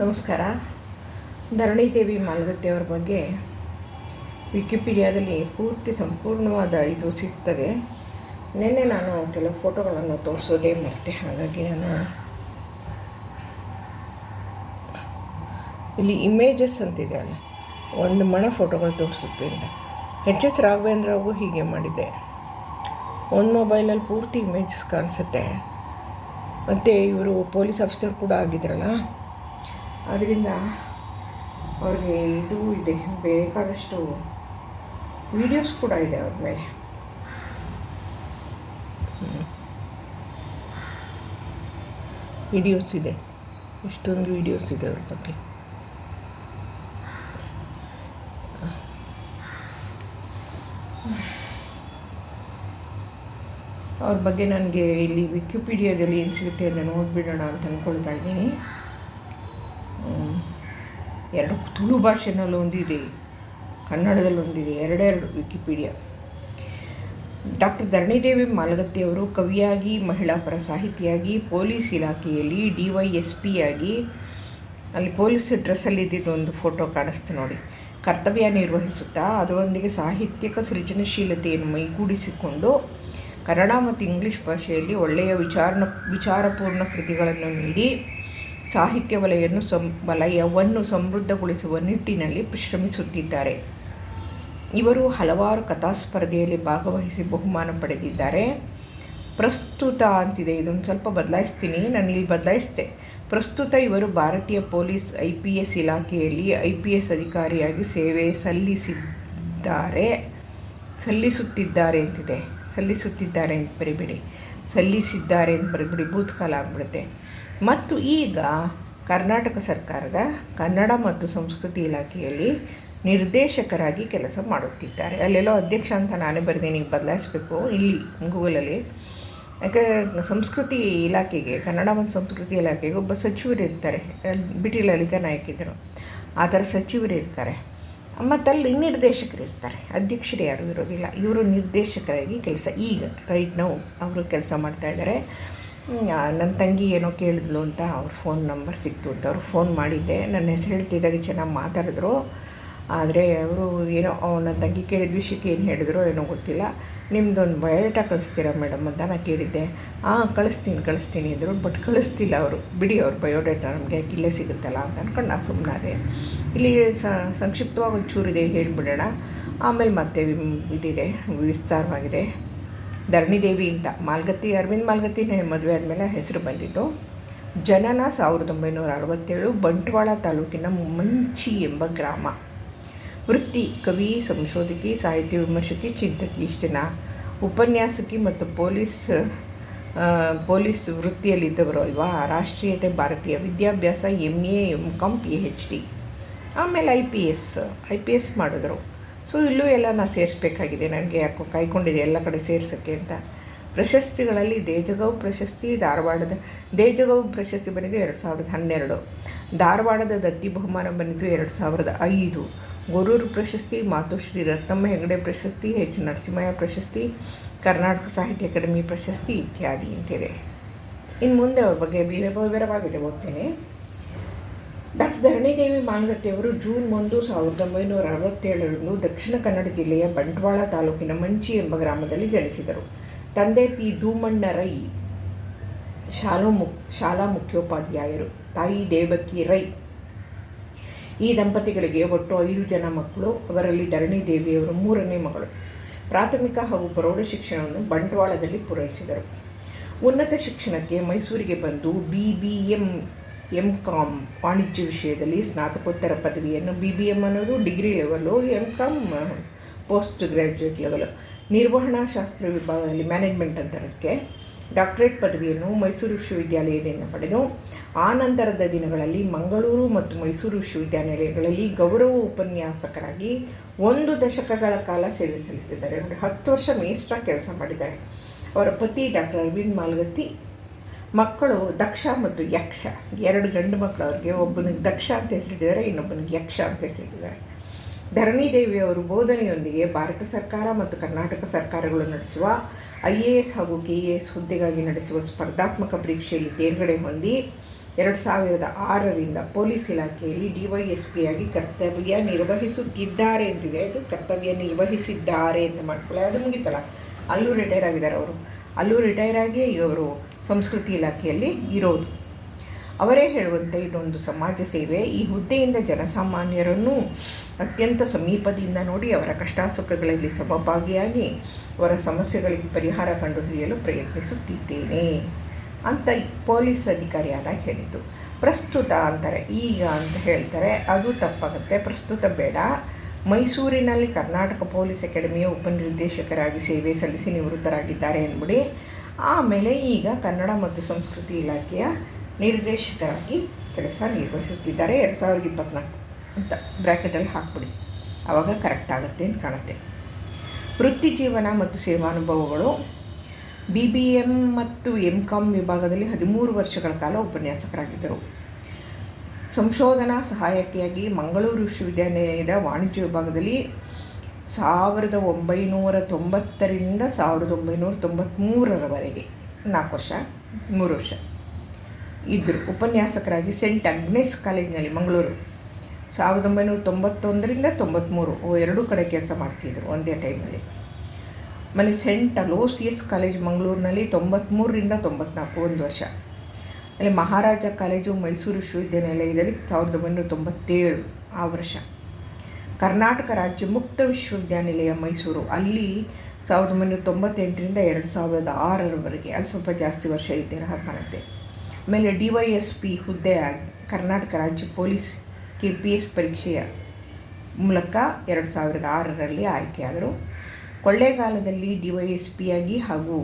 ನಮಸ್ಕಾರ. ಧರಣಿ ದೇವಿ ಮಾಲ್ಗತ್ತಿಯವರ ಬಗ್ಗೆ ವಿಕಿಪೀಡಿಯಾದಲ್ಲಿ ಪೂರ್ತಿ ಸಂಪೂರ್ಣವಾದ ಇದು ಸಿಗ್ತದೆ. ನಿನ್ನೆ ನಾನು ಕೆಲವು ಫೋಟೋಗಳನ್ನು ತೋರಿಸೋದೇ ಮತ್ತೆ ಹಾಗಾಗಿ ನಾನು ಇಲ್ಲಿ ಇಮೇಜಸ್ ಅಂತಿದೆ ಅಲ್ಲ, ಒಂದು ಮಣ ಫೋಟೋಗಳು ತೋರಿಸುತ್ತೆ ಅಂತ. ಎಚ್ ಎಸ್ ರಾಘವೇಂದ್ರ ಅವು ಹೀಗೆ ಮಾಡಿದ್ದೆ. ಒಂದು ಮೊಬೈಲಲ್ಲಿ ಪೂರ್ತಿ ಇಮೇಜಸ್ ಕಾಣಿಸುತ್ತೆ. ಮತ್ತು ಇವರು ಪೊಲೀಸ್ ಆಫೀಸರ್ ಕೂಡ ಆಗಿದ್ರಲ್ಲ ಅದರಿಂದ ಅವ್ರಿಗೆ ಇದು ಇದೆ, ಬೇಕಾದಷ್ಟು ವೀಡಿಯೋಸ್ ಕೂಡ ಇದೆ ಅವ್ರ ಮೇಲೆ. ವಿಡಿಯೋಸ್ ಇದೆ. ಇಷ್ಟೊಂದು ವಿಡಿಯೋಸ್ ಇದೆ ಅವ್ರ ಬಗ್ಗೆ. ಅವ್ರ ಬಗ್ಗೆ ನನಗೆ ಇಲ್ಲಿ ವಿಕಿಪೀಡಿಯಾದಲ್ಲಿ ಏನು ಸಿಗುತ್ತೆ ಅದನ್ನು ನೋಡಿಬಿಡೋಣ ಅಂತ ಅಂದ್ಕೊಳ್ತಾ ಇದ್ದೀನಿ. ಎರಡು ತುಳು ಭಾಷೆನಲ್ಲಿ ಒಂದಿದೆ, ಕನ್ನಡದಲ್ಲಿ ಒಂದಿದೆ, ಎರಡೆರಡು ವಿಕಿಪೀಡಿಯಾ. ಡಾಕ್ಟರ್ ಧರಣಿದೇವಿ ಮಾಲಗತ್ತಿಯವರು ಕವಿಯಾಗಿ, ಮಹಿಳಾ ಪರ ಸಾಹಿತಿಯಾಗಿ, ಪೊಲೀಸ್ ಇಲಾಖೆಯಲ್ಲಿ ಡಿ ವೈ ಎಸ್ ಪಿ ಆಗಿ, ಅಲ್ಲಿ ಪೊಲೀಸ್ ಡ್ರೆಸ್ಸಲ್ಲಿ ಇದ್ದಿದ್ದು ಒಂದು ಫೋಟೋ ಕಾಣಿಸ್ತು ನೋಡಿ. ಕರ್ತವ್ಯ ನಿರ್ವಹಿಸುತ್ತಾ ಅದರೊಂದಿಗೆ ಸಾಹಿತ್ಯಕ ಸೃಜನಶೀಲತೆಯನ್ನು ಮೈಗೂಡಿಸಿಕೊಂಡು ಕನ್ನಡ ಮತ್ತು ಇಂಗ್ಲಿಷ್ ಭಾಷೆಯಲ್ಲಿ ಒಳ್ಳೆಯ ವಿಚಾರ ವಿಚಾರಪೂರ್ಣ ಕೃತಿಗಳನ್ನು ನೀಡಿ ಸಾಹಿತ್ಯ ವಲಯವನ್ನು ಸಂ, ವಲಯವನ್ನು ಸಮೃದ್ಧಗೊಳಿಸುವ ನಿಟ್ಟಿನಲ್ಲಿ ಪರಿಶ್ರಮಿಸುತ್ತಿದ್ದಾರೆ ಇವರು ಹಲವಾರು ಕಥಾ ಸ್ಪರ್ಧೆಯಲ್ಲಿ ಭಾಗವಹಿಸಿ ಬಹುಮಾನ ಪಡೆದಿದ್ದಾರೆ. ಪ್ರಸ್ತುತ ಅಂತಿದೆ, ಇದೊಂದು ಸ್ವಲ್ಪ ಬದಲಾಯಿಸ್ತೀನಿ, ನಾನು ಇಲ್ಲಿ ಬದಲಾಯಿಸಿದೆ ಪ್ರಸ್ತುತ ಇವರು ಭಾರತೀಯ ಪೊಲೀಸ್ ಐ ಪಿ ಎಸ್ ಇಲಾಖೆಯಲ್ಲಿ ಐ ಪಿ ಎಸ್ ಅಧಿಕಾರಿಯಾಗಿ ಸೇವೆ ಸಲ್ಲಿಸಿದ್ದಾರೆ. ಸಲ್ಲಿಸುತ್ತಿದ್ದಾರೆ ಅಂತಿದೆ. ಸಲ್ಲಿಸುತ್ತಿದ್ದಾರೆ ಅಂತ ಬರಿಬಿಡಿ. ಸಲ್ಲಿಸಿದ್ದಾರೆ ಅಂತ ಬರಿಬಿಡಿ, ಭೂತ್ಕಾಲ ಆಗ್ಬಿಡುತ್ತೆ. ಮತ್ತು ಈಗ ಕರ್ನಾಟಕ ಸರ್ಕಾರದ ಕನ್ನಡ ಮತ್ತು ಸಂಸ್ಕೃತಿ ಇಲಾಖೆಯಲ್ಲಿ ನಿರ್ದೇಶಕರಾಗಿ ಕೆಲಸ ಮಾಡುತ್ತಿದ್ದಾರೆ. ಅಲ್ಲೆಲ್ಲೋ ಅಧ್ಯಕ್ಷ ಅಂತ ನಾನೇ ಬರ್ತೀನಿ ಬದಲಾಯಿಸಬೇಕು. ಇಲ್ಲಿ ಗೂಗಲಲ್ಲಿ ಯಾಕೆ, ಸಂಸ್ಕೃತಿ ಇಲಾಖೆಗೆ, ಕನ್ನಡ ಮತ್ತು ಸಂಸ್ಕೃತಿ ಇಲಾಖೆಗೆ ಒಬ್ಬ ಸಚಿವರು ಇರ್ತಾರೆ ಬಿಟಿ ಲಲಿತಾ ನಾಯಕ್ ಇದ್ದರು ಆ ಥರ ಸಚಿವರು ಇರ್ತಾರೆ ಮತ್ತು ಅಲ್ಲಿ ನಿರ್ದೇಶಕರು ಇರ್ತಾರೆ ಅಧ್ಯಕ್ಷರು ಯಾರೂ ಇರೋದಿಲ್ಲ. ಇವರು ನಿರ್ದೇಶಕರಾಗಿ ಕೆಲಸ, ಈಗ ರೈಟ್ ನಾವು ಅವರು ಕೆಲಸ ಮಾಡ್ತಾಯಿದ್ದಾರೆ ನನ್ನ ತಂಗಿ ಏನೋ ಕೇಳಿದ್ಲು ಅಂತ ಅವ್ರ ಫೋನ್ ನಂಬರ್ ಸಿಕ್ತು ಅಂತ ಅವ್ರು ಫೋನ್ ಮಾಡಿದ್ದೆ. ನನ್ನ ಹೆಸರು ಹೇಳ್ತಿದ್ದಾಗ ಚೆನ್ನಾಗಿ ಮಾತಾಡಿದ್ರು. ಆದರೆ ಅವರು ಏನೋ ನನ್ನ ತಂಗಿ ಕೇಳಿದ ವಿಷಯಕ್ಕೆ ಏನು ಹೇಳಿದ್ರು ಏನೋ ಗೊತ್ತಿಲ್ಲ. ನಿಮ್ಮದೊಂದು ಬಯೋಡೇಟಾ ಕಳಿಸ್ತೀರಾ ಮೇಡಮ್ ಅಂತ ನಾನು ಕೇಳಿದ್ದೆ. ಹಾಂ ಕಳಿಸ್ತೀನಿ ಕಳಿಸ್ತೀನಿ ಅಂದರು ಬಟ್ ಕಳಿಸ್ತಿಲ್ಲ ಅವರು. ಬಿಡಿ ಅವ್ರ ಬಯೋಡೇಟಾ ನಮಗೆ ಇಲ್ಲೇ ಸಿಗುತ್ತಲ್ಲ ಅಂತ ಅಂದ್ಕೊಂಡು ನಾನು ಸುಮ್ಮನಾದೆ ಇಲ್ಲಿ ಸಂಕ್ಷಿಪ್ತವಾಗಿ ಒಂಚೂರಿದೆ ಹೇಳಿಬಿಡೋಣ. ಆಮೇಲೆ ಮತ್ತೆ ಇದಿದೆ, ವಿಸ್ತಾರವಾಗಿದೆ. ಧರಣಿದೇವಿ ಅಂತ. ಮಾಲ್ಗತ್ತಿ, ಅರವಿಂದ್ ಮಾಲ್ಗತ್ತಿನೇ ಮದುವೆ ಆದಮೇಲೆ ಹೆಸರು ಬಂದಿದ್ದು. ಜನನ ಸಾವಿರದ ಒಂಬೈನೂರ ಅರವತ್ತೇಳು ಬಂಟ್ವಾಳ ತಾಲೂಕಿನ ಮಂಚಿ ಎಂಬ ಗ್ರಾಮ. ವೃತ್ತಿ, ಕವಿ, ಸಂಶೋಧಕಿ, ಸಾಹಿತ್ಯ ವಿಮರ್ಶಕಿ, ಚಿಂತಕಿ ಇಷ್ಟನ ಉಪನ್ಯಾಸಕಿ ಮತ್ತು ಪೊಲೀಸ್ ಪೊಲೀಸ್ ವೃತ್ತಿಯಲ್ಲಿದ್ದವರು ಅಲ್ವಾ? ರಾಷ್ಟ್ರೀಯತೆ, ಭಾರತೀಯ ವಿದ್ಯಾಭ್ಯಾಸ M A M com P H D ಆಮೇಲೆ I P S I P S ಮಾಡಿದ್ರು. ಸೊ ಇಲ್ಲೂ ಎಲ್ಲ ನಾನು ಸೇರಿಸ್ಬೇಕಾಗಿದೆ. ನನಗೆ ಯಾಕೋ ಕಾಯ್ಕೊಂಡಿದೆ ಎಲ್ಲ ಕಡೆ ಸೇರ್ಸೋಕ್ಕೆ ಅಂತ. ಪ್ರಶಸ್ತಿಗಳಲ್ಲಿ ದೇಜಗೌ ಪ್ರಶಸ್ತಿ, ಧಾರವಾಡದ ದೇಜಗೌ ಪ್ರಶಸ್ತಿ ಬಂದಿದ್ದು ಎರಡು ಸಾವಿರದ ಹನ್ನೆರಡು. ಧಾರವಾಡದ ದತ್ತಿ ಬಹುಮಾನ ಬಂದಿದ್ದು ಎರಡು ಸಾವಿರದ ಐದು. ಗೊರೂರು ಪ್ರಶಸ್ತಿ ಮಾತುಶ್ರೀ ರತ್ನಮ್ಮ ಹೆಗಡೆ ಪ್ರಶಸ್ತಿ, ಎಚ್ ನರಸಿಂಹಯ್ಯ ಪ್ರಶಸ್ತಿ, ಕರ್ನಾಟಕ ಸಾಹಿತ್ಯ ಅಕಾಡೆಮಿ ಪ್ರಶಸ್ತಿ ಇತ್ಯಾದಿ ಅಂತಿದೆ. ಇನ್ನು ಮುಂದೆ ಅವ್ರ ಬಗ್ಗೆ ವಿವರವಾಗಿ ಓದ್ತೇನೆ. ಧರಣಿದೇವಿ ಮಾನಗತ್ತಿಯವರು ಜೂನ್ ಒಂದು ಸಾವಿರದ ಒಂಬೈನೂರ ಅರವತ್ತೇಳರಂದು ದಕ್ಷಿಣ ಕನ್ನಡ ಜಿಲ್ಲೆಯ ಬಂಟ್ವಾಳ ತಾಲೂಕಿನ ಮಂಚಿ ಎಂಬ ಗ್ರಾಮದಲ್ಲಿ ಜನಿಸಿದರು. ತಂದೆ ಪಿ ಧೂಮಣ್ಣ ರೈ ಶಾಲಾ ಶಾಲಾ ಮುಖ್ಯೋಪಾಧ್ಯಾಯರು. ತಾಯಿ ದೇವಕಿ ರೈ. ಈ ದಂಪತಿಗಳಿಗೆ ಒಟ್ಟು ಐದು ಜನ ಮಕ್ಕಳು, ಅವರಲ್ಲಿ ಧರಣಿ ದೇವಿಯವರು ಮೂರನೇ ಮಗಳು. ಪ್ರಾಥಮಿಕ ಹಾಗೂ ಪ್ರೌಢ ಶಿಕ್ಷಣವನ್ನು ಬಂಟ್ವಾಳದಲ್ಲಿ ಪೂರೈಸಿದರು. ಉನ್ನತ ಶಿಕ್ಷಣಕ್ಕೆ ಮೈಸೂರಿಗೆ ಬಂದು B B M M com ವಾಣಿಜ್ಯ ವಿಷಯದಲ್ಲಿ ಸ್ನಾತಕೋತ್ತರ ಪದವಿಯನ್ನು ಬಿ ಬಿ ಎಂ ಅನ್ನೋದು degree level M com post graduate level ನಿರ್ವಹಣಾ ಶಾಸ್ತ್ರ ವಿಭಾಗದಲ್ಲಿ ಮ್ಯಾನೇಜ್ಮೆಂಟ್ ಅಂತಾರೆ ಅದಕ್ಕೆ ಡಾಕ್ಟರೇಟ್ ಪದವಿಯನ್ನು ಮೈಸೂರು ವಿಶ್ವವಿದ್ಯಾಲಯದಿಂದ ಪಡೆದು, ಆ ನಂತರದ ದಿನಗಳಲ್ಲಿ ಮಂಗಳೂರು ಮತ್ತು ಮೈಸೂರು ವಿಶ್ವವಿದ್ಯಾನಿಲಯಗಳಲ್ಲಿ ಗೌರವ ಉಪನ್ಯಾಸಕರಾಗಿ ಒಂದು ದಶಕಗಳ ಕಾಲ ಸೇವೆ ಸಲ್ಲಿಸಿದ್ದಾರೆ. ನೋಡಿ ಹತ್ತು ವರ್ಷ ಮೇಸ್ಟ್ರಾಗಿ ಕೆಲಸ ಮಾಡಿದ್ದಾರೆ. ಅವರ ಪತಿ ಡಾಕ್ಟರ್ ಅರವಿಂದ್ ಮಾಲ್ಗತ್ತಿ ಮಕ್ಕಳು ದಕ್ಷ ಮತ್ತು ಯಕ್ಷ. ಎರಡು ಗಂಡು ಮಕ್ಕಳು, ಅವ್ರಿಗೆ ಒಬ್ಬನಿಗೆ ದಕ್ಷ ಅಂತ ಹೆಸರಿಟ್ಟಿದ್ದಾರೆ, ಇನ್ನೊಬ್ಬನಿಗೆ ಯಕ್ಷ ಅಂತ ಹೆಸರಿಟ್ಟಿದ್ದಾರೆ. ಧರಣಿ ದೇವಿ ಅವರು ಬೋಧನೆಯೊಂದಿಗೆ ಭಾರತ ಸರ್ಕಾರ ಮತ್ತು ಕರ್ನಾಟಕ ಸರ್ಕಾರಗಳು ನಡೆಸುವ ಐ ಎ ಎಸ್ ಹಾಗೂ ಕೆ ಎ ಎಸ್ ಹುದ್ದೆಗಾಗಿ ನಡೆಸುವ ಸ್ಪರ್ಧಾತ್ಮಕ ಪರೀಕ್ಷೆಯಲ್ಲಿ ತೇರ್ಗಡೆ ಹೊಂದಿ, ಎರಡು ಸಾವಿರದ ಆರರಿಂದ ಪೊಲೀಸ್ ಇಲಾಖೆಯಲ್ಲಿ ಡಿ ವೈ ಕರ್ತವ್ಯ ನಿರ್ವಹಿಸುತ್ತಿದ್ದಾರೆ ಅಂತಿದೆ. ಅದು ಕರ್ತವ್ಯ ನಿರ್ವಹಿಸಿದ್ದಾರೆ ಅಂತ ಮಾಡ್ಕೊಳ್ಳಿ ಅದು ಮುಗಿತಲ್ಲ. ಅಲ್ಲೂ ರಿಟೈರ್ ಆಗಿದ್ದಾರೆ ಅವರು. ಅಲ್ಲೂ ರಿಟೈರ್ ಆಗಿ ಇವರು ಸಂಸ್ಕೃತಿ ಇಲಾಖೆಯಲ್ಲಿ ಇರೋದು. ಅವರೇ ಹೇಳುವಂತೆ ಇದೊಂದು ಸಮಾಜ ಸೇವೆ. ಈ ಹುದ್ದೆಯಿಂದ ಜನಸಾಮಾನ್ಯರನ್ನು ಅತ್ಯಂತ ಸಮೀಪದಿಂದ ನೋಡಿ ಅವರ ಕಷ್ಟ ಸುಖಗಳಲ್ಲಿ ಸಮಭಾಗಿಯಾಗಿ ಅವರ ಸಮಸ್ಯೆಗಳಿಗೆ ಪರಿಹಾರ ಕಂಡುಹಿಡಿಯಲು ಪ್ರಯತ್ನಿಸುತ್ತಿದ್ದೇನೆ ಅಂತ ಪೊಲೀಸ್ ಅಧಿಕಾರಿಯಾದ ಹೇಳಿದ್ದು. ಪ್ರಸ್ತುತ ಅಂತಾರೆ ಈಗ ಅಂತ ಹೇಳ್ತಾರೆ, ಅದು ತಪ್ಪಾಗುತ್ತೆ. ಪ್ರಸ್ತುತ ಬೇಡ. ಮೈಸೂರಿನಲ್ಲಿ ಕರ್ನಾಟಕ ಪೊಲೀಸ್ ಅಕಾಡೆಮಿಯ ಉಪನಿರ್ದೇಶಕರಾಗಿ ಸೇವೆ ಸಲ್ಲಿಸಿ ನಿವೃತ್ತರಾಗಿದ್ದಾರೆ ಅಂದ್ಬಿಡಿ ಆಮೇಲೆ ಈಗ ಕನ್ನಡ ಮತ್ತು ಸಂಸ್ಕೃತಿ ಇಲಾಖೆಯ ನಿರ್ದೇಶಕರಾಗಿ ಕೆಲಸ ನಿರ್ವಹಿಸುತ್ತಿದ್ದಾರೆ ಎರಡು ಸಾವಿರದ ಇಪ್ಪತ್ತ್ನಾಲ್ಕು ಅಂತ ಬ್ರ್ಯಾಕೆಟಲ್ಲಿ ಹಾಕ್ಬಿಡಿ. ಆವಾಗ ಕರೆಕ್ಟ್ ಆಗುತ್ತೆ ಅಂತ ಕಾಣುತ್ತೆ. ವೃತ್ತಿ ಜೀವನ ಮತ್ತು ಸೇವಾನುಭವಗಳು ಬಿ ಬಿ ಎಂ ಮತ್ತು ಎಂ ಕಾಮ್ ವಿಭಾಗದಲ್ಲಿ ಹದಿಮೂರು ವರ್ಷಗಳ ಕಾಲ ಉಪನ್ಯಾಸಕರಾಗಿದ್ದರು. ಸಂಶೋಧನಾ ಸಹಾಯಕಿಯಾಗಿ ಮಂಗಳೂರು ವಿಶ್ವವಿದ್ಯಾನಿಲಯದ ವಾಣಿಜ್ಯ ವಿಭಾಗದಲ್ಲಿ ಸಾವಿರದ ಒಂಬೈನೂರ ತೊಂಬತ್ತರಿಂದ ಸಾವಿರದ ಒಂಬೈನೂರ ತೊಂಬತ್ತ್ಮೂರರವರೆಗೆ ನಾಲ್ಕು ವರ್ಷ, ಮೂರು ವರ್ಷ. ಇದ್ದರು ಉಪನ್ಯಾಸಕರಾಗಿ ಸೆಂಟ್ ಅಗ್ನೆಸ್ ಕಾಲೇಜಿನಲ್ಲಿ, ಮಂಗಳೂರು. ಸಾವಿರದ ಒಂಬೈನೂರ ತೊಂಬತ್ತೊಂದರಿಂದ ತೊಂಬತ್ತ್ಮೂರು ಎರಡೂ ಕಡೆ ಕೆಲಸ ಮಾಡ್ತಿದ್ರು ಒಂದೇ ಟೈಮಲ್ಲಿ. ಆಮೇಲೆ ಸೆಂಟ್ ಅಲೋಸಿಯಸ್ ಕಾಲೇಜ್ ಮಂಗಳೂರಿನಲ್ಲಿ ತೊಂಬತ್ತ್ಮೂರರಿಂದ ತೊಂಬತ್ನಾಲ್ಕು, ಒಂದು ವರ್ಷ. ಅಲ್ಲಿ ಮಹಾರಾಜ ಕಾಲೇಜು ಮೈಸೂರು ವಿಶ್ವವಿದ್ಯಾನಿಲಯದಲ್ಲಿ ಸಾವಿರದ ಒಂಬೈನೂರ ತೊಂಬತ್ತೇಳು, ಆ ವರ್ಷ. ಕರ್ನಾಟಕ ರಾಜ್ಯ ಮುಕ್ತ ವಿಶ್ವವಿದ್ಯಾನಿಲಯ ಮೈಸೂರು. ಅಲ್ಲಿ ಸಾವಿರದ ಒಂಬೈನೂರ ತೊಂಬತ್ತೆಂಟರಿಂದ ಎರಡು ಸಾವಿರದ ಆರರವರೆಗೆ, ಅಲ್ಲಿ ಸ್ವಲ್ಪ ಜಾಸ್ತಿ ವರ್ಷ ಇದ್ದೇ ಕಾಣುತ್ತೆ. ಆಮೇಲೆ ಡಿ ವೈ ಎಸ್ ಪಿ ಹುದ್ದೆ ಕರ್ನಾಟಕ ರಾಜ್ಯ ಪೊಲೀಸ್ ಕೆ ಪಿ ಎಸ್ ಪರೀಕ್ಷೆಯ ಮೂಲಕ ಎರಡು ಸಾವಿರದ ಆರರಲ್ಲಿ ಆಯ್ಕೆಯಾದರು ಕೊಳ್ಳೇಗಾಲದಲ್ಲಿ ಡಿ ವೈ ಎಸ್ ಪಿಯಾಗಿ ಹಾಗೂ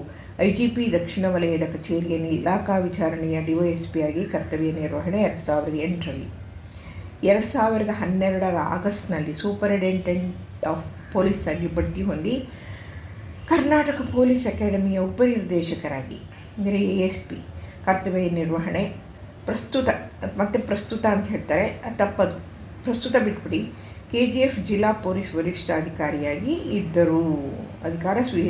ಐ ಜಿ ಪಿ ದಕ್ಷಿಣ ವಲಯದ ಕಚೇರಿಯಲ್ಲಿ ಇಲಾಖಾ ವಿಚಾರಣೆಯ ಡಿ ವೈ ಎಸ್ ಪಿಯಾಗಿ ಕರ್ತವ್ಯ ನಿರ್ವಹಣೆ ಎರಡು ಸಾವಿರದ ಎಂಟರಲ್ಲಿ. ಎರಡು ಸಾವಿರದ ಹನ್ನೆರಡರ ಆಗಸ್ಟ್ನಲ್ಲಿ ಸೂಪರಿಂಟೆಂಡೆಂಟ್ ಆಫ್ ಪೊಲೀಸ್ ಆಗಿ ಬಡ್ತಿ ಹೊಂದಿ ಕರ್ನಾಟಕ ಪೊಲೀಸ್ ಅಕಾಡೆಮಿಯ ಉಪನಿರ್ದೇಶಕರಾಗಿ, ಅಂದರೆ ಎ ಎಸ್ ಪಿ, ಕರ್ತವ್ಯ ನಿರ್ವಹಣೆ ಪ್ರಸ್ತುತ, ಮತ್ತು ಪ್ರಸ್ತುತ ಅಂತ ಹೇಳ್ತಾರೆ, ತಪ್ಪದು. ಪ್ರಸ್ತುತ ಬಿಟ್ಬಿಡಿ, ಕೆ ಜಿ ಎಫ್ ಜಿಲ್ಲಾ ಪೊಲೀಸ್ ವರಿಷ್ಠಾಧಿಕಾರಿಯಾಗಿ ಇದ್ದರು. ಅಧಿಕಾರ ಸ್ವೀ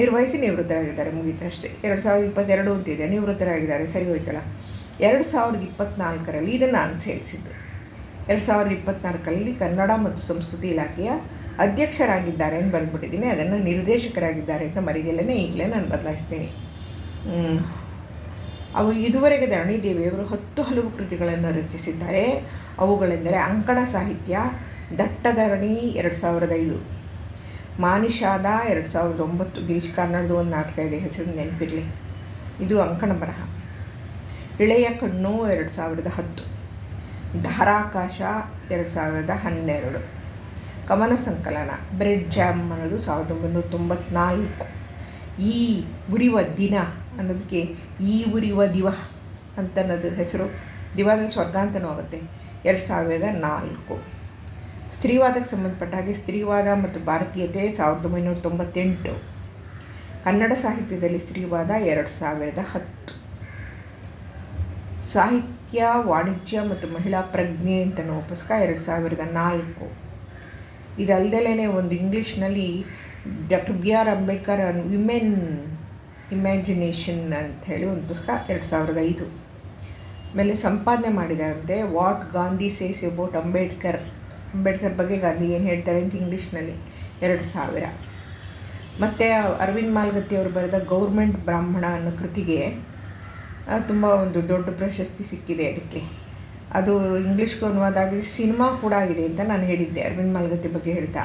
ನಿರ್ವಹಿಸಿ ನಿವೃತ್ತರಾಗಿದ್ದಾರೆ ಅಷ್ಟೇ ಎರಡು ಸಾವಿರದ ಇಪ್ಪತ್ತೆರಡು ಅಂತಿದೆ, ನಿವೃತ್ತರಾಗಿದ್ದಾರೆ, ಸರಿ ಹೋಯ್ತಲ್ಲ. ಎರಡು ಸಾವಿರದ ಇಪ್ಪತ್ತ್ನಾಲ್ಕರಲ್ಲಿ ಇದನ್ನು ನಾನು ಎರಡು ಸಾವಿರದ ಇಪ್ಪತ್ನಾಲ್ಕರಲ್ಲಿ ಕನ್ನಡ ಮತ್ತು ಸಂಸ್ಕೃತಿ ಇಲಾಖೆಯ ಅಧ್ಯಕ್ಷರಾಗಿದ್ದಾರೆ ಅಂತ ಬಂದ್ಬಿಟ್ಟಿದ್ದೀನಿ. ಅದನ್ನು ನಿರ್ದೇಶಕರಾಗಿದ್ದಾರೆ ಅಂತ ಮರಿದೆಲ್ಲೇ ಈಗಲೇ ನಾನು ಬದಲಾಯಿಸ್ತೀನಿ. ಅವು ಇದುವರೆಗೆ ಧರಣಿದೇವಿಯವರು ಹತ್ತು ಹಲವು ಕೃತಿಗಳನ್ನು ರಚಿಸಿದ್ದಾರೆ. ಅವುಗಳೆಂದರೆ ಅಂಕಣ ಸಾಹಿತ್ಯ, ದಟ್ಟಧರಣಿ ಎರಡು ಸಾವಿರದ ಐದು, ಮಾನಿಷಾದ ಎರಡು ಸಾವಿರದ ಒಂಬತ್ತು, ಗಿರೀಶ್ ಕಾರ್ನಾಡ್ದು ಒಂದು ನಾಟಕ ಇದೆ, ಹೆಸರು ನೆನಪಿರಲಿ. ಇದು ಅಂಕಣ ಬರಹ. ಇಳೆಯ ಕಣ್ಣು ಎರಡು ಸಾವಿರದ ಹತ್ತು. ಧಾರಾಕಾಶ ಎರಡು ಸಾವಿರದ ಹನ್ನೆರಡು. ಕಮನ ಸಂಕಲನ, ಬ್ರೆಡ್ ಜಾಮ್ ಅನ್ನೋದು ಸಾವಿರದ ಒಂಬೈನೂರ ತೊಂಬತ್ನಾಲ್ಕು. ಈ ಉರಿವ ದಿನ ಅನ್ನೋದಕ್ಕೆ ಈ ಉರಿವ ದಿವ ಅಂತನ್ನೋದು ಹೆಸರು. ದಿವಾದ ಸ್ವರ್ಗ ಅಂತನೂ ಆಗುತ್ತೆ. ಎರಡು ಸಾವಿರದ ನಾಲ್ಕು. ಸ್ತ್ರೀವಾದಕ್ಕೆ ಸಂಬಂಧಪಟ್ಟ ಹಾಗೆ ಸ್ತ್ರೀವಾದ ಮತ್ತು ಭಾರತೀಯತೆ ಸಾವಿರದ ಒಂಬೈನೂರ ತೊಂಬತ್ತೆಂಟು. ಕನ್ನಡ ಸಾಹಿತ್ಯದಲ್ಲಿ ಸ್ತ್ರೀವಾದ ಎರಡು ಸಾವಿರದ ಹತ್ತು. ಸಾಹಿತ್ಯ ವಾಣಿಜ್ಯ ಮತ್ತು ಮಹಿಳಾ ಪ್ರಜ್ಞೆ ಅಂತ ಪುಸ್ತಕ ಎರಡು ಸಾವಿರದ ನಾಲ್ಕು. ಇದಲ್ದಲೇ ಒಂದು ಇಂಗ್ಲೀಷ್ನಲ್ಲಿ doctor B R Ambedkar women imagination ಅಂತ ಹೇಳಿ ಒಂದು ಪುಸ್ತಕ ಎರಡು ಸಾವಿರದ ಐದು. ಆಮೇಲೆ ಸಂಪಾದನೆ ಮಾಡಿದಾರಂತೆ what Gandhi says about Ambedkar. Ambedkar ಬಗ್ಗೆ ಗಾಂಧಿ ಏನು ಹೇಳ್ತಾರೆ ಅಂತ ಇಂಗ್ಲೀಷ್ನಲ್ಲಿ? ಎರಡು ಸಾವಿರ. ಮತ್ತು ಅರವಿಂದ್ ಮಾಲ್ಗತ್ತಿ ಅವರು ಬರೆದ ಗೌರ್ಮೆಂಟ್ ಬ್ರಾಹ್ಮಣ ಅನ್ನೋ ಕೃತಿಗೆ ತುಂಬ ಒಂದು ದೊಡ್ಡ ಪ್ರಶಸ್ತಿ ಸಿಕ್ಕಿದೆ ಅದಕ್ಕೆ. ಅದು ಇಂಗ್ಲೀಷ್ಗೂ ಅನುವಾದ ಆಗಿದೆ, ಸಿನಿಮಾ ಕೂಡ ಆಗಿದೆ ಅಂತ ನಾನು ಹೇಳಿದ್ದೆ, ಅರವಿಂದ್ ಮಲ್ಗತ್ತಿ ಬಗ್ಗೆ ಹೇಳ್ತಾ.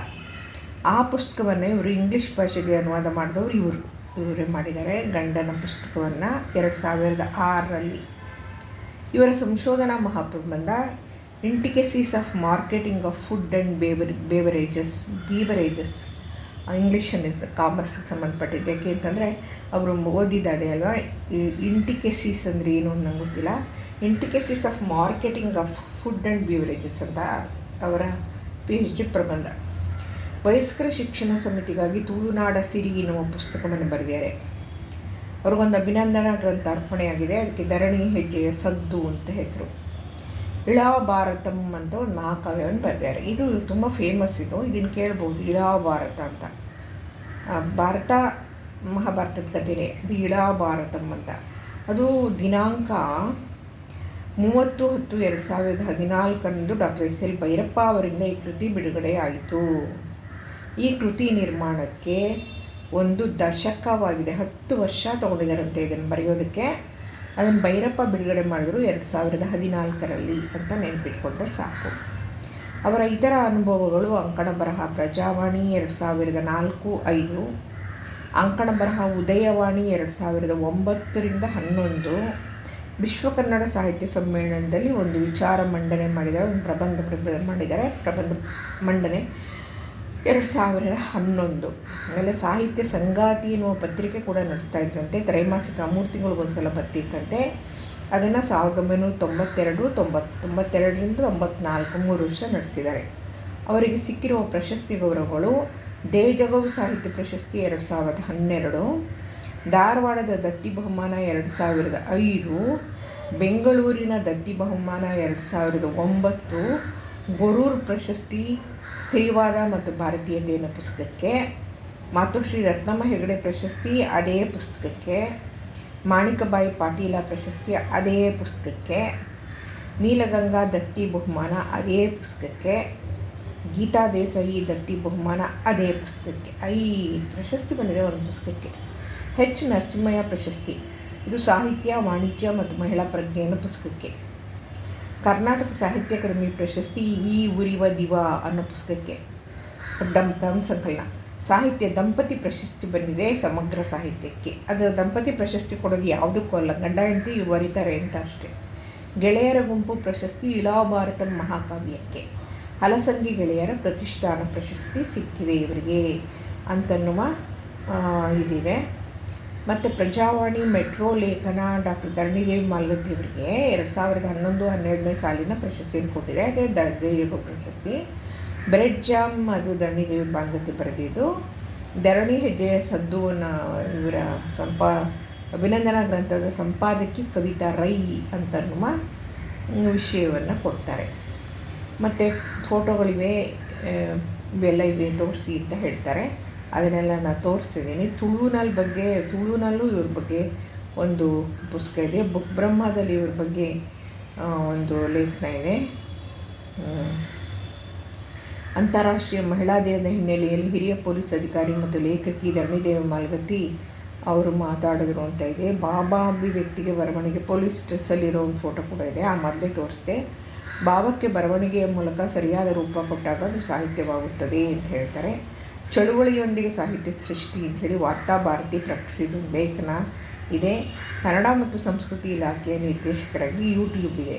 ಆ ಪುಸ್ತಕವನ್ನು ಇವರು ಇಂಗ್ಲೀಷ್ ಭಾಷೆಗೆ ಅನುವಾದ ಮಾಡಿದವರು ಇವರು. ಇವರೇ ಮಾಡಿದ್ದಾರೆ, ಗಂಡನ ಪುಸ್ತಕವನ್ನು ಎರಡು ಸಾವಿರದ ಆರರಲ್ಲಿ. ಇವರ ಸಂಶೋಧನಾ ಮಹಾಪ್ರಬಂಧ intricacies of marketing of food and beware beverages beverages ಇಂಗ್ಲೀಷಲ್ಲಿ ಕಾಮರ್ಸ್ಗೆ ಸಂಬಂಧಪಟ್ಟಿದ್ದು ಯಾಕೆ ಅಂತಂದರೆ ಅವರು ಓದಿದ್ದಾರೆ ಅಲ್ವಾ? ಇಂಟಿಕೆಸಿಸ್ ಅಂದರೆ ಏನು ಅಂತ ನಂಗೆ ಗೊತ್ತಿಲ್ಲ. Intricacies of marketing of food and beverages ಅಂತ ಅವರ ಪಿ ಎಚ್ ಡಿ ಪ್ರಬಂಧ. ವಯಸ್ಕರ ಶಿಕ್ಷಣ ಸಮಿತಿಗಾಗಿ ತುಳುನಾಡ ಸಿರಿ ಎನ್ನುವ ಪುಸ್ತಕವನ್ನು ಬರೆದಿದ್ದಾರೆ. ಅವ್ರಿಗೊಂದು ಅಭಿನಂದನಾ ಗ್ರಂಥ ಅರ್ಪಣೆಯಾಗಿದೆ. ಅದಕ್ಕೆ ಧರಣಿ ಹೆಜ್ಜೆಯ ಸದ್ದು ಅಂತ ಹೆಸರು. ಇಳಾ ಭಾರತಂ ಅಂತ ಒಂದು ಮಹಾಕಾವ್ಯವನ್ನು ಬರೆದಿದ್ದಾರೆ. ಇದು ತುಂಬ ಫೇಮಸ್ ಇದು. ಇದನ್ನು ಕೇಳ್ಬೋದು. ಇಳಾ ಭಾರತ ಅಂತ. ಭಾರತ ಮಹಾಭಾರತದ ಕಥೆನೇ. ಬೀಳಾ ಭಾರತಂ ಅಂತ. ಅದು ದಿನಾಂಕ ಮೂವತ್ತು ಹತ್ತು ಎರಡು ಸಾವಿರದ ಹದಿನಾಲ್ಕರಂದು ಡಾಕ್ಟರ್ ಎಸ್. ಎಲ್. ಭೈರಪ್ಪ ಅವರಿಂದ ಈ ಕೃತಿ ಬಿಡುಗಡೆಯಾಯಿತು ಈ ಕೃತಿ ನಿರ್ಮಾಣಕ್ಕೆ ಒಂದು ದಶಕವಾಗಿದೆ. ಹತ್ತು ವರ್ಷ ತೊಗೊಂಡಿದ್ದಾರಂತೆ ಇದನ್ನು ಬರೆಯೋದಕ್ಕೆ. ಅದನ್ನು ಭೈರಪ್ಪ ಬಿಡುಗಡೆ ಮಾಡಿದ್ರು ಎರಡು ಸಾವಿರದ ಹದಿನಾಲ್ಕರಲ್ಲಿ ಅಂತ ನೆನಪಿಟ್ಕೊಂಡ್ರೆ ಸಾಕು. ಅವರ ಇತರ ಅನುಭವಗಳು ಅಂಕಣ ಬರಹ ಪ್ರಜಾವಾಣಿ ಎರಡು ಸಾವಿರದ ನಾಲ್ಕು ಐದು ಅಂಕಣ ಬರಹ ಉದಯವಾಣಿ ಎರಡು ಸಾವಿರದ ಒಂಬತ್ತರಿಂದ ಹನ್ನೊಂದು. ವಿಶ್ವ ಕನ್ನಡ ಸಾಹಿತ್ಯ ಸಮ್ಮೇಳನದಲ್ಲಿ ಒಂದು ವಿಚಾರ ಮಂಡನೆ ಮಾಡಿದ್ದಾರೆ, ಒಂದು ಪ್ರಬಂಧ ಮಾಡಿದ್ದಾರೆ. ಪ್ರಬಂಧ ಮಂಡನೆ ಎರಡು ಸಾವಿರದ ಹನ್ನೊಂದು. ಆಮೇಲೆ ಸಾಹಿತ್ಯ ಸಂಗಾತಿ ಎನ್ನುವ ಪತ್ರಿಕೆ ಕೂಡ ನಡೆಸ್ತಾ ಇದ್ರಂತೆ. ತ್ರೈಮಾಸಿಕ ಮೂರು ತಿಂಗಳಿಗೊಂದು ಸಲ ಬರ್ತಿತ್ತಂತೆ. ಅದನ್ನು ಸಾವಿರದ ಒಂಬೈನೂರ ತೊಂಬತ್ತೆರಡು ತೊಂಬತ್ತು ತೊಂಬತ್ತೆರಡರಿಂದ ತೊಂಬತ್ನಾಲ್ಕು ಮೂರು ವರ್ಷ ನಡೆಸಿದ್ದಾರೆ. ಅವರಿಗೆ ಸಿಕ್ಕಿರುವ ಪ್ರಶಸ್ತಿ ಗೌರವಗಳು ದೇಜಗವು ಸಾಹಿತ್ಯ ಪ್ರಶಸ್ತಿ ಎರಡು ಸಾವಿರದ ಹನ್ನೆರಡು, ಧಾರವಾಡದ ದತ್ತಿ ಬಹುಮಾನ ಎರಡು ಸಾವಿರದ ಐದು, ಬೆಂಗಳೂರಿನ ದತ್ತಿ ಬಹುಮಾನ ಎರಡು ಸಾವಿರದ ಒಂಬತ್ತು, ಗೊರೂರು ಪ್ರಶಸ್ತಿ ಸ್ತ್ರೀವಾದ ಮತ್ತು ಭಾರತೀಯತೆಯ ಪುಸ್ತಕಕ್ಕೆ ಮಾತುಶ್ರೀ ಶ್ರೀ ರತ್ನಮ್ಮ ಹೆಗಡೆ ಪ್ರಶಸ್ತಿ ಅದೇ ಪುಸ್ತಕಕ್ಕೆ, ಮಾಣಿಕಬಾಯಿ ಪಾಟೀಲ ಪ್ರಶಸ್ತಿ ಅದೇ ಪುಸ್ತಕಕ್ಕೆ, ನೀಲಗಂಗಾ ದತ್ತಿ ಬಹುಮಾನ ಅದೇ ಪುಸ್ತಕಕ್ಕೆ ಗೀತಾ ದೇಸಾಯಿ ದತ್ತಿ ಬಹುಮಾನ ಅದೇ ಪುಸ್ತಕಕ್ಕೆ. ಐದು ಪ್ರಶಸ್ತಿ ಬಂದಿದೆ ಒಂದು ಪುಸ್ತಕಕ್ಕೆ. ಹೆಚ್ ನರಸಿಂಹಯ್ಯ ಪ್ರಶಸ್ತಿ. ಇದು ಸಾಹಿತ್ಯ, ವಾಣಿಜ್ಯ ಮತ್ತು ಮಹಿಳಾ ಪ್ರಜ್ಞೆಯನ್ನು ಪುಸ್ತಕಕ್ಕೆ. ಕರ್ನಾಟಕ ಸಾಹಿತ್ಯ ಅಕಾಡೆಮಿ ಪ್ರಶಸ್ತಿ ಈ ಉರಿವ ದಿವ ಅನ್ನೋ ಪುಸ್ತಕಕ್ಕೆ. ದಮ್ ದಮ್ ಸಂಕಲನ. ಸಾಹಿತ್ಯ ದಂಪತಿ ಪ್ರಶಸ್ತಿ ಬಂದಿದೆ ಸಮಗ್ರ ಸಾಹಿತ್ಯಕ್ಕೆ. ಅದರ ದಂಪತಿ ಪ್ರಶಸ್ತಿ ಕೊಡೋದು ಯಾವುದಕ್ಕೂ ಅಲ್ಲ, ಗಂಡ, ಹೆಂಡತಿ ಬರೀತಾರೆ ಅಂತ ಅಷ್ಟೇ. ಗೆಳೆಯರ ಗುಂಪು ಪ್ರಶಸ್ತಿ ಇಳಾ ಭಾರತ ಮಹಾಕಾವ್ಯಕ್ಕೆ. ಹಲಸಂಗಿ ಗೆಳೆಯರ ಪ್ರತಿಷ್ಠಾನ ಪ್ರಶಸ್ತಿ ಸಿಕ್ಕಿದೆ ಇವರಿಗೆ ಅಂತನ್ನುವ ಇದಿದೆ. ಮತ್ತು ಪ್ರಜಾವಾಣಿ ಮೆಟ್ರೋ ಲೇಖನ ಡಾಕ್ಟರ್ ಧರಣಿದೇವಿ ಮಾಲ್ಗದ್ದಿಯವರಿಗೆ ಎರಡು ಸಾವಿರದ ಹನ್ನೊಂದು, ಹನ್ನೆರಡನೇ ಸಾಲಿನ ಪ್ರಶಸ್ತಿಯನ್ನು ಕೊಟ್ಟಿದೆ. ಅದೇ ಧರಣಿದೇವಿ ಪ್ರಶಸ್ತಿ. ಬ್ರೆಡ್ ಜಾಮ್ ಅದು ಧರಣಿದೇವಿ ಮಾಲ್ಗದ್ದಿ ಬರೆದಿದ್ದು. ಧರಣಿ ಹೆಜ್ಜೆಯ ಸದ್ದು ಇವರ ಸಂಪಾ, ಅಭಿನಂದನಾ ಗ್ರಂಥದ ಸಂಪಾದಕಿ ಕವಿತಾ ರೈ ಅಂತನ್ನುವ ವಿಷಯವನ್ನು ಕೊಡ್ತಾರೆ. ಮತ್ತು ಫೋಟೋಗಳಿವೆ ಇವೆಲ್ಲ ಇವೆ ತೋರಿಸಿ ಅಂತ ಹೇಳ್ತಾರೆ. ಅದನ್ನೆಲ್ಲ ನಾನು ತೋರಿಸಿದ್ದೀನಿ. ತುಳುನಲ್ ಬಗ್ಗೆ ತುಳುನಲ್ಲೂ ಇವ್ರ ಬಗ್ಗೆ ಒಂದು ಪುಸ್ತಕ ಇದೆ. ಬುಕ್ ಬ್ರಹ್ಮದಲ್ಲಿ ಇವ್ರ ಬಗ್ಗೆ ಒಂದು ಲೇಖನ ಇದೆ. ಅಂತಾರಾಷ್ಟ್ರೀಯ ಮಹಿಳಾ ದಿನದ ಹಿನ್ನೆಲೆಯಲ್ಲಿ ಹಿರಿಯ ಪೊಲೀಸ್ ಅಧಿಕಾರಿ ಮತ್ತು ಲೇಖಕಿ ಧರಣಿದೇವ ಮಾಲ್ಗತ್ತಿ ಅವರು ಮಾತಾಡಿದ್ರು ಅಂತ ಇದೆ. ಬಾಬಾ ಅಭಿವ್ಯಕ್ತಿಗೆ ಬರವಣಿಗೆ ಪೊಲೀಸ್ ಡ್ರೆಸ್ಸಲ್ಲಿರೋ ಒಂದು ಫೋಟೋ ಕೂಡ ಇದೆ. ಆ ಮೊದಲೇ ತೋರಿಸ್ದೆ. ಭಾವಕ್ಕೆ ಬರವಣಿಗೆಯ ಮೂಲಕ ಸರಿಯಾದ ರೂಪ ಕೊಟ್ಟಾಗ ಅದು ಸಾಹಿತ್ಯವಾಗುತ್ತದೆ ಅಂತ ಹೇಳ್ತಾರೆ. ಚಳುವಳಿಯೊಂದಿಗೆ ಸಾಹಿತ್ಯ ಸೃಷ್ಟಿ ಅಂಥೇಳಿ ವಾರ್ತಾ ಭಾರತಿ ಪ್ರಕಟಿಸಿದ ಲೇಖನ ಇದೆ. ಕನ್ನಡ ಮತ್ತು ಸಂಸ್ಕೃತಿ ಇಲಾಖೆಯ ನಿರ್ದೇಶಕರಾಗಿ ಯೂಟ್ಯೂಬ್ ಇದೆ.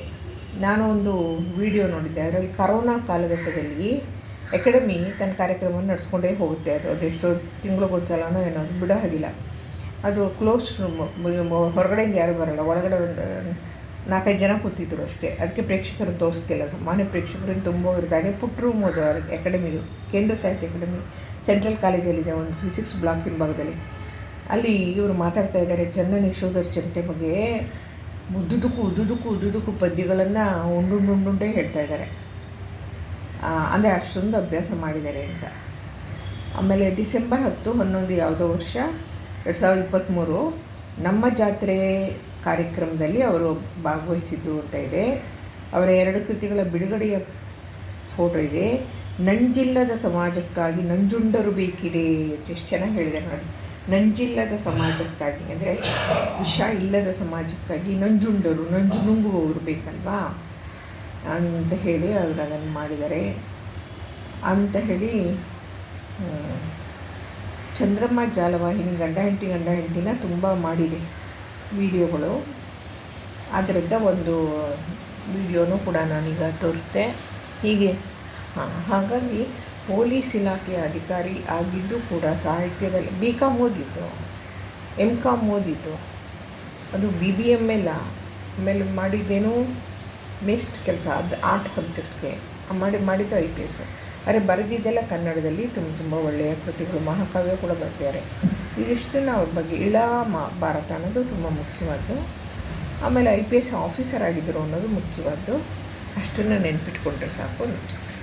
ನಾನು ಒಂದು ವಿಡಿಯೋ ನೋಡಿದ್ದೆ. ಅದರಲ್ಲಿ ಕರೋನಾ ಕಾಲಘಟ್ಟದಲ್ಲಿ ಅಕಾಡೆಮಿ ತನ್ನ ಕಾರ್ಯಕ್ರಮವನ್ನು ನಡೆಸ್ಕೊಂಡೇ ಹೋಗುತ್ತೆ. ಅದು ಅದೆಷ್ಟೋ ಗೊತ್ತಲ್ಲನೋ ಏನೋ ಬಿಡೋ ಹಾಗಿಲ್ಲ. ಅದು ಕ್ಲೋಸ್ ರೂಮ್ ಹೊರಗಡೆಯಿಂದ ಯಾರು ಬರೋಲ್ಲ. ಒಳಗಡೆ ಒಂದು ನಾಲ್ಕೈದು ಜನ ಕೂತಿದ್ರು ಅಷ್ಟೇ. ಅದಕ್ಕೆ ಪ್ರೇಕ್ಷಕರನ್ನು ತೋರಿಸ್ತಿಲ್ಲ. ಸಾಮಾನ್ಯ ಪ್ರೇಕ್ಷಕರನ್ನು ತುಂಬ ಇರಿದಾಗೆ ಪುಟ್ಟ ರೂಮ್ ಅದು ಅಕಾಡೆಮಿದು ಕೇಂದ್ರ ಸಾಹಿತ್ಯ ಅಕಾಡೆಮಿ ಸೆಂಟ್ರಲ್ ಕಾಲೇಜಲ್ಲಿದೆ ಒಂದು ಫಿಸಿಕ್ಸ್ ಬ್ಲಾಕ್ ಹಿಂಭಾಗದಲ್ಲಿ. ಅಲ್ಲಿ ಇವರು ಮಾತಾಡ್ತಾ ಇದ್ದಾರೆ ಚಂದನ ಯಶೋಧರ ಚರಿತೆ ಬಗ್ಗೆ ಉದ್ದುದಕ್ಕೂ ಉದ್ದುದಕ್ಕೂ ಉದ್ದುದಕ್ಕೂ ಪದ್ಯಗಳನ್ನು ಉಂಡುಂಡುಂಡುಂಡೇ ಹೇಳ್ತಾ ಇದ್ದಾರೆ ಅಂದರೆ ಅಷ್ಟೊಂದು ಅಭ್ಯಾಸ ಮಾಡಿದ್ದಾರೆ ಅಂತ. ಆಮೇಲೆ ಡಿಸೆಂಬರ್ ಹತ್ತು, ಹನ್ನೊಂದು ಯಾವುದೋ ವರ್ಷ, ಎರಡು ಸಾವಿರದ ಇಪ್ಪತ್ತ್ಮೂರು ನಮ್ಮ ಜಾತ್ರೆ ಕಾರ್ಯಕ್ರಮದಲ್ಲಿ ಅವರು ಭಾಗವಹಿಸಿದ್ದು ಅಂತ ಇದೆ. ಅವರ ಎರಡು ಕೃತಿಗಳ ಬಿಡುಗಡೆಯ ಫೋಟೋ ಇದೆ. ನಂಜಿಲ್ಲದ ಸಮಾಜಕ್ಕಾಗಿ ನಂಜುಂಡರು ಬೇಕಿದೆ ಎಷ್ಟು ಚೆನ್ನಾಗಿ ಹೇಳಿದೆ ನೋಡಿ. ನಂಜಿಲ್ಲದ ಸಮಾಜಕ್ಕಾಗಿ ಅಂದರೆ ವಿಷ ಇಲ್ಲದ ಸಮಾಜಕ್ಕಾಗಿ ನಂಜುಂಡರು, ನಂಜು ನುಂಗುವವರು ಬೇಕಲ್ವಾ ಅಂತ ಹೇಳಿ ಅವರು ಅದನ್ನು ಮಾಡಿದ್ದಾರೆ. ಅಂತ ಹೇಳಿ ಚಂದ್ರಮ್ಮ ಜಾಲವಾಹಿನಿ ಗಂಡ ಹೆಂಡತಿ ಗಂಡ ಹೆಂಡತಿನ ತುಂಬ ಮಾಡಿದೆ. ವಿಡಿಯೋಗಳು. ಅದರಿಂದ ಒಂದು ವಿಡಿಯೋನೂ ಕೂಡ ನಾನೀಗ ತೋರಿಸ್ದೆ. ಹೀಗೆ ಹಾಗಾಗಿ ಪೊಲೀಸ್ ಇಲಾಖೆಯ ಅಧಿಕಾರಿ ಆಗಿದ್ದು ಕೂಡ ಸಾಹಿತ್ಯದಲ್ಲಿ ಬಿ ಕಾಮ್ ಓದಿತ್ತು ಎಂ ಕಾಮ್ ಓದಿತ್ತು ಅದು ಬಿ ಬಿ ಎಂ ಎಲ್ ಆಮೇಲೆ ಮಾಡಿದ್ದೇನು ಮೆಸ್ಟ್ ಕೆಲಸ. ಅದು ಆರ್ಟ್ ಸಬ್ಜೆಕ್ಟ್ಗೆ ಮಾಡಿ, ಮಾಡಿದ್ದು ಐ ಪಿ ಎಸ್. ಅರೆ ಬರೆದಿದ್ದೆಲ್ಲ ಕನ್ನಡದಲ್ಲಿ, ತುಂಬ ತುಂಬ ಒಳ್ಳೆಯ ಕೃತಿಗಳು. ಮಹಾಕಾವ್ಯ ಕೂಡ ಬರ್ತಿದ್ದಾರೆ ಇದಿಷ್ಟನ್ನು ಅವ್ರ ಬಗ್ಗೆ ಇಳ ಮಾ, ಭಾರತ ಅನ್ನೋದು ತುಂಬ ಮುಖ್ಯವಾದ್ದು. ಆಮೇಲೆ ಐ ಪಿ ಎಸ್ ಆಫೀಸರ್ ಆಗಿದ್ದರು ಅನ್ನೋದು ಮುಖ್ಯವಾದ್ದು. ಅಷ್ಟನ್ನು ನೆನ್ಪಿಟ್ಕೊಂಡ್ರೆ ಸಾಕು. ನಮಸ್ಕಾರ.